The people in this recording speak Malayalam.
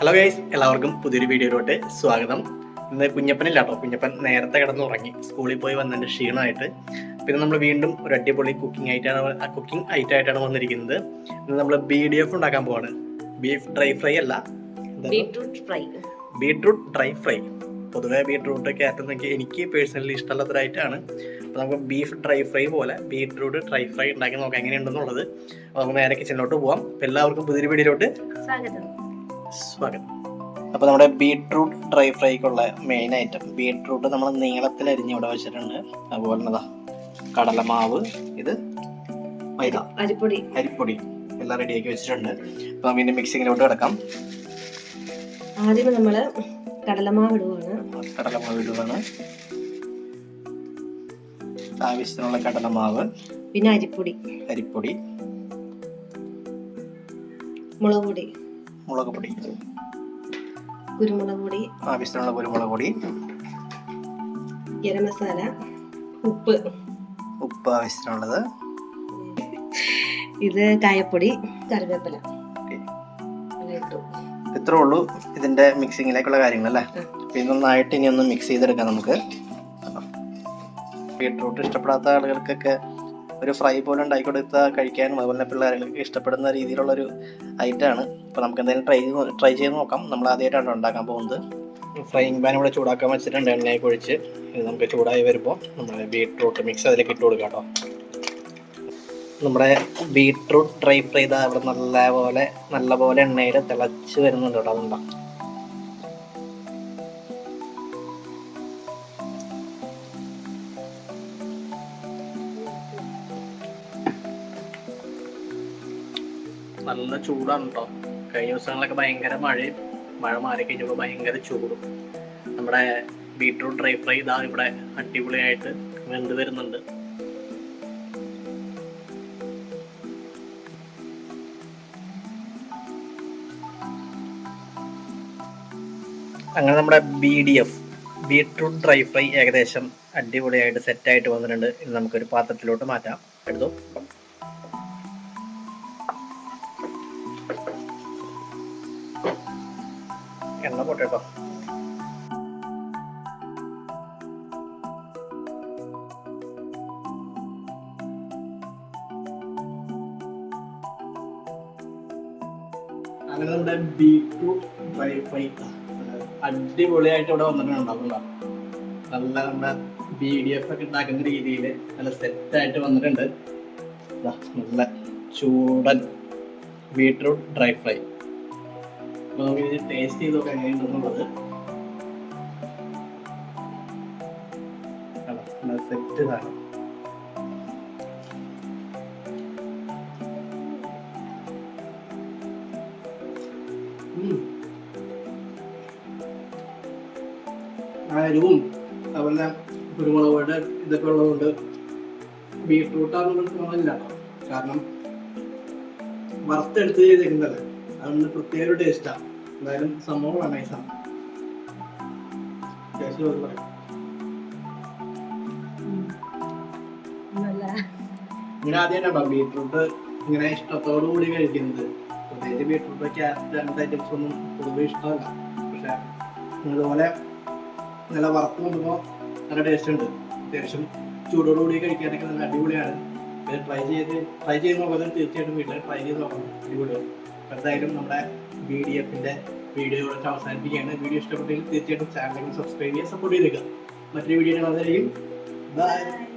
ഹലോ ഗൈസ് എല്ലാവർക്കും പുതിയൊരു വീഡിയോയിലോട്ട് സ്വാഗതം. ഇന്ന് കുഞ്ഞപ്പനില്ല കേട്ടോ. കുഞ്ഞപ്പൻ നേരത്തെ കിടന്ന് ഉറങ്ങി സ്കൂളിൽ പോയി വന്നതിന്റെ ക്ഷീണമായിട്ട്. പിന്നെ നമ്മൾ വീണ്ടും ഒരു അടിപൊളി കുക്കിംഗ് ആയിട്ടാണ് കുക്കിംഗ് ഐറ്റം ആയിട്ടാണ് വന്നിരിക്കുന്നത്. ഇന്ന് നമ്മൾ ബി ഡി എഫ് ഉണ്ടാക്കാൻ പോവാണ്. ബീഫ് ഡ്രൈ ഫ്രൈ അല്ല. Beetroot fry beetroot dry fry പൊതുവെ ബീട്രൂട്ട് കയറ്റുന്നെങ്കിൽ എനിക്ക് പേഴ്സണലി ഇഷ്ടമുള്ളതൊരായിട്ടാണ് അപ്പോൾ നമുക്ക് ബീഫ് ഡ്രൈ ഫ്രൈ പോലെ ബീട്രൂട്ട് ഡ്രൈ ഫ്രൈ ഉണ്ടാക്കി നോക്കാം. എങ്ങനെയുണ്ടെന്നുള്ളത്. അപ്പോൾ നമുക്ക് നേരെ കിച്ചണിലോട്ട് പോവാം. എല്ലാവർക്കും പുതിയൊരു വീഡിയോയിലോട്ട് സ്വാഗതം. സ്വാഗതം അപ്പോൾ നമ്മുടെ ബീട്രൂട്ട് ഡ്രൈ ഫ്രൈക്കുള്ള മെയിൻ ഐറ്റം ബീട്രൂട്ട് നമ്മൾ നീളത്തിൽ അരിഞ്ഞ് ഇവിടെ വെച്ചിട്ടുണ്ട്. അതുപോലെ തന്നെ കടലമാവ് ഇത് മൈദ അരിപ്പൊടി. അരിപ്പൊടി. എല്ലാം റെഡിയാക്കി വെച്ചിട്ടുണ്ട്. അപ്പോൾ പിന്നെ മിക്സിങ്ങിലോട്ട് കിടക്കാം. ആദ്യം നമ്മൾ കടലമാവ് ഇടുവാണ്. കടലമാവ് ഇടുവാണ്. ആവശ്യത്തിനുള്ള കടലമാവ്. പിന്നെ അരിപ്പൊടി. അരിപ്പൊടി. മുളക് പൊടി മുളക് പൊടി. കുരുമുളക് പൊടി. ആവശ്യത്തിനുള്ള കുരുമുളക് പൊടി. ഗരം മസാല. ഉപ്പ്. ഉപ്പ് ആവശ്യത്തിനുള്ളത്. ഇത് കായപ്പൊടി കറിവേപ്പില. ഇത്രേ ഉള്ളൂ ഇതിന്റെ മിക്സിങ്ങിലേക്കുള്ള കാര്യങ്ങൾ അല്ലേ അപ്പൊ ഇത് നന്നായിട്ട് ഇനി ഒന്ന് മിക്സ് ചെയ്തെടുക്കാം നമുക്ക്. ബീട്രൂട്ട് ഇഷ്ടപ്പെടാത്ത ആളുകൾക്കൊക്കെ ഒരു ഫ്രൈ പോലെ ഉണ്ടാക്കി കൊടുത്താൽ കഴിക്കാനും അതുപോലെ പിള്ളേർക്ക് ഇഷ്ടപ്പെടുന്ന രീതിയിലുള്ള ഒരു ആണ്. അപ്പോൾ നമുക്ക് എന്തായാലും ട്രൈ ട്രൈ ചെയ്ത് നോക്കാം. നമ്മൾ ആദ്യമായിട്ടാണ് ഉണ്ടാക്കാൻ പോകുന്നത്. ഫ്രൈയിങ് പാൻ ഇവിടെ ചൂടാക്കാൻ വെച്ചിട്ടുണ്ട്. എണ്ണയൊക്കെ ഒഴിച്ച് ഇത് നമുക്ക് ചൂടായി വരുമ്പോൾ നമ്മുടെ ബീട്രൂട്ട് മിക്സ് അതിലേക്ക് ഇട്ട് കൊടുക്കാം കേട്ടോ. നമ്മുടെ ബീട്രൂട്ട് ഡ്രൈ ഫ്രൈ ഇതാ ഇവിടെ നല്ല പോലെ നല്ല പോലെ എണ്ണയിൽ തിളച്ച് വരുന്നുണ്ട് കേട്ടോ അതുകൊണ്ടാ. നല്ല ചൂടാണ് കേട്ടോ കഴിഞ്ഞ ദിവസങ്ങളിലൊക്കെ ഭയങ്കര മഴയും മഴ മാറി കഴിഞ്ഞപ്പോൾ ഭയങ്കര ചൂടും. നമ്മുടെ ബീട്രൂട്ട് ഡ്രൈ ഫ്രൈ ഇതാ ഇവിടെ അടിപൊളിയായിട്ട് വെന്ത് വരുന്നുണ്ട്. അങ്ങനെ നമ്മുടെ B D F beetroot dry fry ഏകദേശം അടിപൊളിയായിട്ട് സെറ്റായിട്ട് വന്നിട്ടുണ്ട്. ഇത് നമുക്കൊരു പാത്രത്തിലോട്ട് മാറ്റാം. എടുത്തു? എണ്ണ പോട്ടെ കേട്ടോ അങ്ങനെ നമ്മുടെ ഡ്രൈ ഫ്രൈ അടിപൊളിയായിട്ട് ഇവിടെ വന്നിട്ടുണ്ടാവുക നല്ല നമ്മുടെ ബി ഡി എഫ് ഒക്കെ ഉണ്ടാക്കുന്ന രീതിയിൽ നല്ല സെറ്റായിട്ട് വന്നിട്ടുണ്ട്. നല്ല ചൂടൻ ബീട്രൂട്ട് ഡ്രൈ ഫ്രൈ അപ്പോൾ നമുക്ക് ഇത് ടേസ്റ്റ് ചെയ്ത് നോക്കാം എങ്ങനെയുണ്ടെന്നുള്ളത്. സെറ്റ് സാധനം. എരിവും അതുപോലെ കുരുമുളക് പൊടി ഇതൊക്കെ ഉള്ളതുകൊണ്ട് ബീട്രൂട്ടാണെന്ന് തോന്നില്ല കാരണം വറുത്തെടുത്ത് ചെയ്തേക്കുന്നതല്ലേ? അതുകൊണ്ട് പ്രത്യേക ടേസ്റ്റാണ് എന്തായാലും സംഭവം നൈസാണ് ടേസ്റ്റ് നോക്കി പറയാം നല്ല ഇങ്ങനെ ആദ്യമായിട്ടാണോ ബീട്രൂട്ട് ഇങ്ങനെ ഇഷ്ടത്തോടു കൂടി കഴിക്കുന്നത്. പ്രത്യേകിച്ച് ബീട്രൂട്ട് ക്യാരറ്റ് അങ്ങനത്തെ ഐറ്റംസ് ഒന്നും പൊതുവെ ഇഷ്ടമല്ല. പക്ഷെ ഇതുപോലെ നല്ല വറുത്ത് വന്നപ്പോൾ നല്ല ടേസ്റ്റ് ഉണ്ട്. അത്യാവശ്യം ചൂടോടുകൂടി കഴിക്കാനൊക്കെ നല്ല അടിപൊളിയാണ്. ഇത് ട്രൈ ചെയ്ത് ട്രൈ ചെയ്ത് നോക്കുന്നത് തീർച്ചയായിട്ടും വീട്ടിൽ ട്രൈ ചെയ്ത് നോക്കണം. അടിപൊളിയാണ്. എന്തായാലും നമ്മുടെ ബി ഡി എഫിന്റെ വീഡിയോ ഇവിടെ അവസാനിപ്പിക്കുകയാണ്. വീഡിയോ ഇഷ്ടപ്പെട്ടെങ്കിൽ തീർച്ചയായിട്ടും ചാനൽ സബ്സ്ക്രൈബ് ചെയ്യുക സപ്പോർട്ട് ചെയ്തേക്കുക. മറ്റൊരു വീഡിയോ കാണുന്നതായിരിക്കും. ബൈ